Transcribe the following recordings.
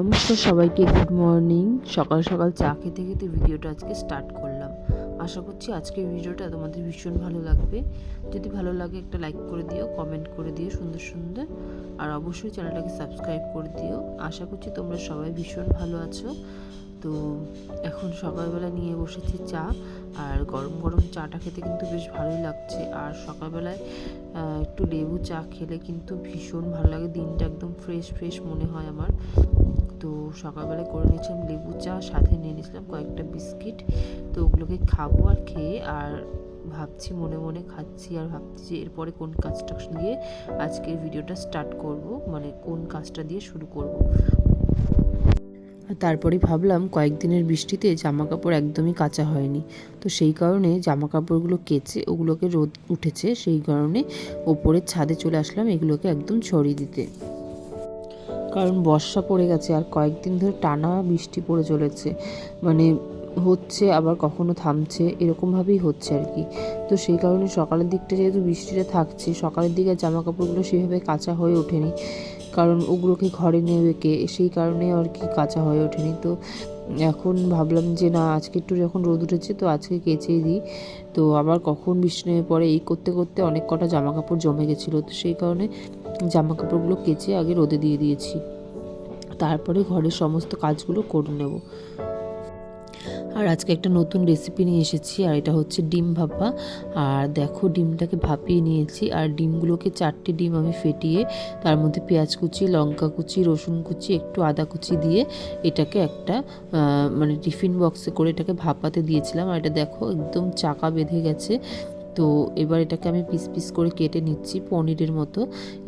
নমস্কার সবাইকে good morning সকাল সকাল চা খেতে খেতে ভিডিওটা আজকে স্টার্ট করলাম। আশা করছি আজকের ভিডিওটা তোমাদের ভীষণ ভালো লাগবে। যদি ভালো লাগে একটা লাইক করে দিও কমেন্ট করে দিও সুন্দর সুন্দর। আর অবশ্যই চ্যানেলটাকে সাবস্ক্রাইব করে দিও। আশা করছি তোমরা সবাই ভীষণ ভালো আছো। তো এখন সকালবেলা নিয়ে বসেছি চা। আর গরম গরম চাটা খেতে কিন্তু বেশ ভালোই লাগছে। আর সকালবেলায় একটু লেবু চা খেলে কিন্তু ভীষণ ভালো লাগে। দিনটা একদম ফ্রেশ ফ্রেশ মনে হয় আমার। তো সকালবেলায় করে নিয়েছিলাম লেবু চা, সাথে নিয়ে নিয়েছিলাম কয়েকটা বিস্কিট। তো ওগুলোকে খাব আর খেয়ে, আর ভাবছি, মনে মনে খাচ্ছি আর ভাবছি যে এরপরে কোন কাজটা দিয়ে আজকের ভিডিওটা স্টার্ট করব মানে কোন কাজটা দিয়ে শুরু করব। আর তারপরে ভাবলাম, কয়েকদিনের বৃষ্টিতে জামা কাপড় একদমই কাঁচা হয়নি। তো সেই কারণে জামা কাপড়গুলো কেচে, ওগুলোকে রোদ উঠেছে, সেই কারণে ওপরের ছাদে চলে আসলাম এগুলোকে একদম ছড়িয়ে দিতে। কারণ বর্ষা পড়ে গেছে আর কয়েকদিন ধরে টানা বৃষ্টি পড়ে চলেছে। মানে হচ্ছে আবার কখনো থামছে, এরকমভাবেই হচ্ছে আর কি। তো সেই কারণে সকালের দিকটা যেহেতু বৃষ্টিটা থাকছে, সকালের দিকে জামা কাপড়গুলো সেভাবে কাঁচা হয়ে ওঠেনি। কারণ ওগুলোকে ঘরে নেবে কে সেই কারণে আর কি কাঁচা হয়ে ওঠেনি। তো এখন ভাবলাম যে না, আজকে একটু যখন রোদ উঠেছে তো আজকে কেচেই দিই। তো আবার কখন বৃষ্টি নেমে পড়ে, এই করতে করতে অনেক কটা জামা কাপড় জমে গেছিল। তো সেই কারণে জামা কাপড়গুলো কেচে আগে রোদে দিয়ে দিয়েছি। তারপরে ঘরের সমস্ত কাজগুলো করে নেব। আর আজকে একটা নতুন রেসিপি নিয়ে এসেছি, আর এটা হচ্ছে ডিম ভাপা। আর দেখো, ডিমটাকে ভাপিয়ে নিয়েছি, আর ডিমগুলোকে চারটে ডিম আমি ফেটিয়ে তার মধ্যে পেঁয়াজ কুচি, লঙ্কা কুচি, রসুন কুচি, একটু আদা কুচি দিয়ে এটাকে একটা মানে টিফিন বক্সে করে এটাকে ভাপাতে দিয়েছিলাম। আর এটা দেখো, একদম চাকা বেঁধে গেছে। তো এবার এটাকে আমি পিস পিস করে কেটে নিচ্ছি পনিরের মতো।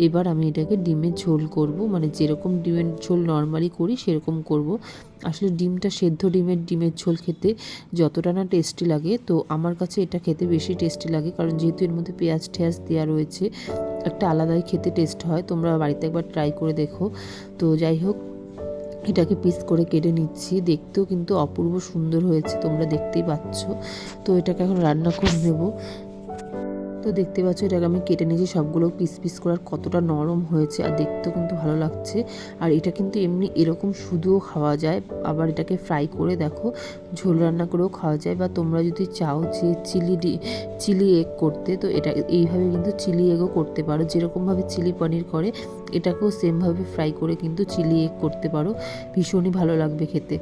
এবার আমি এটাকে ডিমের ঝোল করব। মানে যেরকম ডিমের ঝোল নর্মালি করি, সেরকম করব। আসলে ডিমটা সেদ্ধ ডিমের ডিমের ঝোল খেতে যতটা না টেস্টি লাগে, তো আমার কাছে এটা খেতে বেশি টেস্টি লাগে। কারণ যেহেতু এর মধ্যে পেঁয়াজ টেয়াজ দেওয়া রয়েছে, একটা আলাদাই খেতে টেস্ট হয়। তোমরা বাড়িতে একবার ট্রাই করে দেখো। তো যাই হোক, এটাকে পিস করে কেটে নিচ্ছি। দেখতেও কিন্তু অপূর্ব সুন্দর হয়েছে, তোমরা দেখতেই পাচ্ছ। তো এটাকে এখন রান্না করে নেব। তো দেখতে পাচ্ছ এটাকে আমি কেটে নিয়েছি, সবগুলো পিস পিস করার কতটা নরম হয়েছে আর দেখতেও কিন্তু ভালো লাগছে। আর এটা কিন্তু এমনি এরকম শুধুও খাওয়া যায়, আবার এটাকে ফ্রাই করে দেখো, ঝোল রান্না করেও খাওয়া যায় বা তোমরা যদি চাও যে চিলি চিলি এগ করতে, তো এটা এইভাবে কিন্তু চিলি এগও করতে পারো। যেরকমভাবে চিলি পনির করে, এটাকেও সেমভাবে ফ্রাই করে কিন্তু চিলি এগ করতে পারো। ভীষণই ভালো লাগবে খেতে।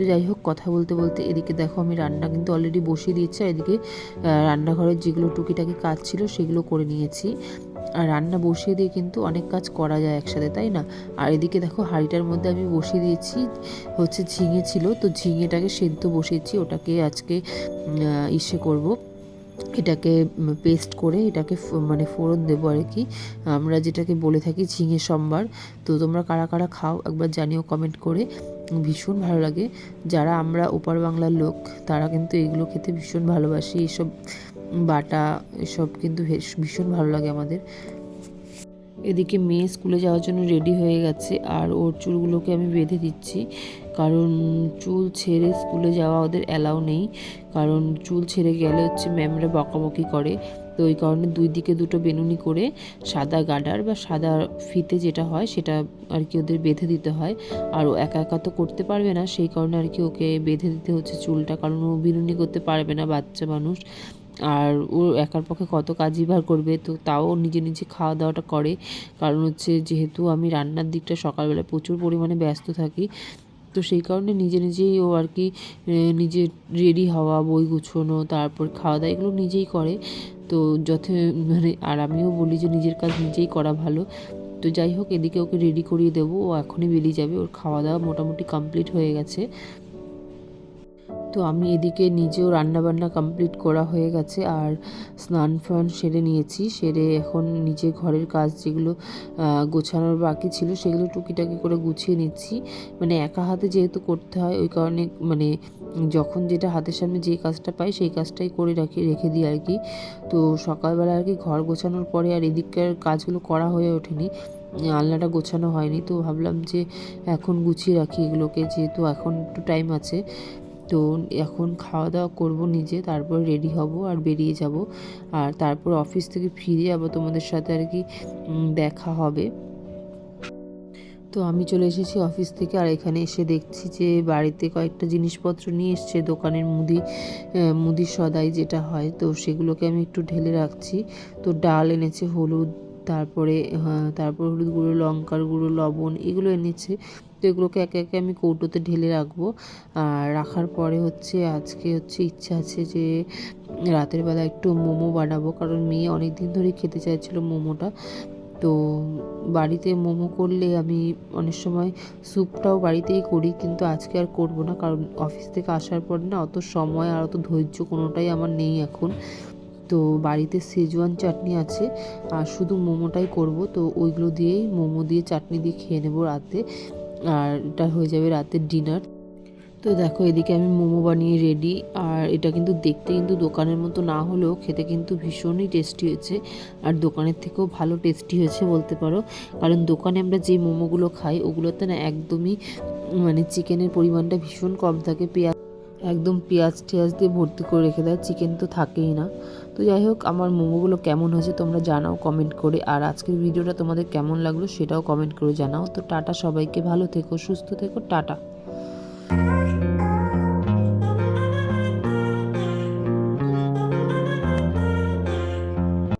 তো যাই হোক, কথা বলতে বলতে এদিকে দেখো আমি রান্না কিন্তু অলরেডি বসিয়ে দিয়েছি এদিকে রান্নাঘরের যেগুলো টুকিটাকি কাজ ছিল সেগুলো করে নিয়েছি। আর রান্না বসিয়ে দিয়ে কিন্তু অনেক কাজ করা যায় একসাথে, তাই না? আর এদিকে দেখো হাঁড়িটার মধ্যে আমি বসিয়ে দিয়েছি, হচ্ছে ঝিঙে ছিল, তো ঝিঙেটাকে সেদ্ধ বসিয়েছি, ওটাকে আজকে ইসে করব। এটাকে পেস্ট করে এটাকে মানে ফোড়ন দেবো আর কি। আমরা যেটাকে বলে থাকি ঝিঙে সম্বার। তো তোমরা কারা কারা খাও একবার জানিও কমেন্ট করে। ভীষণ ভালো লাগে। যারা আমরা ওপার বাংলার লোক, তারা কিন্তু এগুলো খেতে ভীষণ ভালোবাসি। এসব বাটা, এসব কিন্তু ভীষণ ভালো লাগে আমাদের। এদিকে মেয়ে স্কুলে যাওয়ার জন্য রেডি হয়ে গেছে আর ওর চুলগুলোকে আমি বেঁধে দিচ্ছি। কারণ চুল ছেড়ে স্কুলে যাওয়া ওদের অ্যালাউ নেই। কারণ চুল ছেড়ে গেলে হচ্ছে ম্যামরা বকাবকি করে। তো ওই কারণে দুই দিকে দুটো বেনুনি করে সাদা গার্ডার বা সাদা ফিতে যেটা হয় সেটা আর কি ওদের বেঁধে দিতে হয়। আর ও একা একা তো করতে পারবে না। সেই কারণে আর কি ওকে বেঁধে দিতে হচ্ছে চুলটা। কারণ ও বিনুনি করতে পারবে না বাচ্চা মানুষ। আর ও একার পক্ষে কত কাজই বার করবে, তো তাও নিজে নিজে খাওয়া দাওয়াটা করে। কারণ হচ্ছে যেহেতু আমি রান্নার দিকটা সকালবেলা প্রচুর পরিমাণে ব্যস্ত থাকি, তো সেই কারণে নিজে নিজেই ও আর কি নিজে রেডি হওয়া, বই গুছোনো, তারপর খাওয়া দাওয়া এগুলো নিজেই করে। তো যথে মানে আর আমিও বলি যে নিজের কাজ নিজেই করা ভালো। তো যাই হোক, এদিকে ওকে রেডি করিয়ে দেবো। ও এখনই বেরিয়ে যাবে। ওর খাওয়া দাওয়া মোটামুটি কমপ্লিট হয়ে গেছে। তো আমি এদিকে নিজেও রান্না বান্না কমপ্লিট করা হয়ে গেছে আর স্নান ফান সেরে নিয়েছি, সেরে এখন নিজে ঘরের কাজ যেগুলো গোছানোর বাকি ছিল সেগুলো টুকিটাকি করে গুছিয়ে নিচ্ছি। মানে একা হাতে যেহেতু করতে হয়, ওই কারণে মানে যখন যেটা হাতের সামনে যে কাজটা পাই সেই কাজটাই করে রাখি, রেখে দিই আর কি। তো সকালবেলা আর কি ঘর গোছানোর পরে আর এদিককার কাজগুলো করা হয়ে ওঠেনি, আলনাটা গোছানো হয়নি। তো ভাবলাম যে এখন গুছিয়ে রাখি এগুলোকে, যেহেতু এখন একটু টাইম আছে। তো এখন খাওয়া দাওয়া করব নিজে তারপর রেডি হব আর বেরিয়ে যাব। আর তারপর অফিস থেকে ফিরে আবার তোমাদের সাথে আর কি দেখা হবে। তো আমি চলে এসেছি অফিস থেকে আর এখানে এসে দেখছি যে বাড়িতে কয়েকটা জিনিসপত্র নিয়ে এসছে দোকানের মুদি মুদি সদাই যেটা হয় তো সেগুলোকে আমি একটু ঢেলে রাখছি। তো ডাল এনেছে হলুদ তারপরে হ্যাঁ, তারপর হলুদ গুঁড়ো লঙ্কার গুঁড়ো লবণ এগুলো এনেছে। তো এগুলোকে একে একে আমি কৌটোতে ঢেলে রাখব। আর রাখার পরে হচ্ছে আজকে হচ্ছে ইচ্ছা আছে যে রাতের বেলা একটু মোমো বানাবো, কারণ মেয়ে অনেক দিন ধরেই খেতে চাইছিল মোমোটা। তো বাড়িতে মোমো করলে আমি অনেক সময় স্যুপটাও বাড়িতেই করি, কিন্তু আজকে আর করব না, কারণ অফিস থেকে আসার পর না অত সময় আর অত ধৈর্য কোনোটাই আমার নেই এখন। তো বাড়িতে সেজওয়ান চাটনি আছে, আর শুধু মোমোটাই করব, তো ওইগুলো দিয়েই মোমো দিয়ে চাটনি দিয়ে খেয়ে নেব রাতে। আর এটা হয়ে যাবে রাতের ডিনার। তো দেখো, এদিকে আমি মোমো বানিয়ে রেডি আর এটা কিন্তু দেখতে কিন্তু দোকানের মতো না হলেও খেতে কিন্তু ভীষণই টেস্টি হয়েছে। আর দোকানের থেকেও ভালো টেস্টি হয়েছে বলতে পারো। কারণ দোকানে আমরা যে মোমোগুলো খাই, ওগুলোতে না একদমই মানে চিকেনের পরিমাণটা ভীষণ কম থাকে, পেঁয়াজ একদম পেঁয়াজ টেয়াজ দিয়ে ভর্তি করে রেখে দেয়। চিকেন তো থাকেই না। তো যাই হোক, আমার মোমোগুলো কেমন হয়েছে তোমরা জানাও কমেন্ট করে। আর আজকের ভিডিওটা তোমাদের কেমন লাগল সেটাও কমেন্ট করে জানাও। তো টাটা সবাইকে, ভালো থেকো, সুস্থ থেকো, টাটা।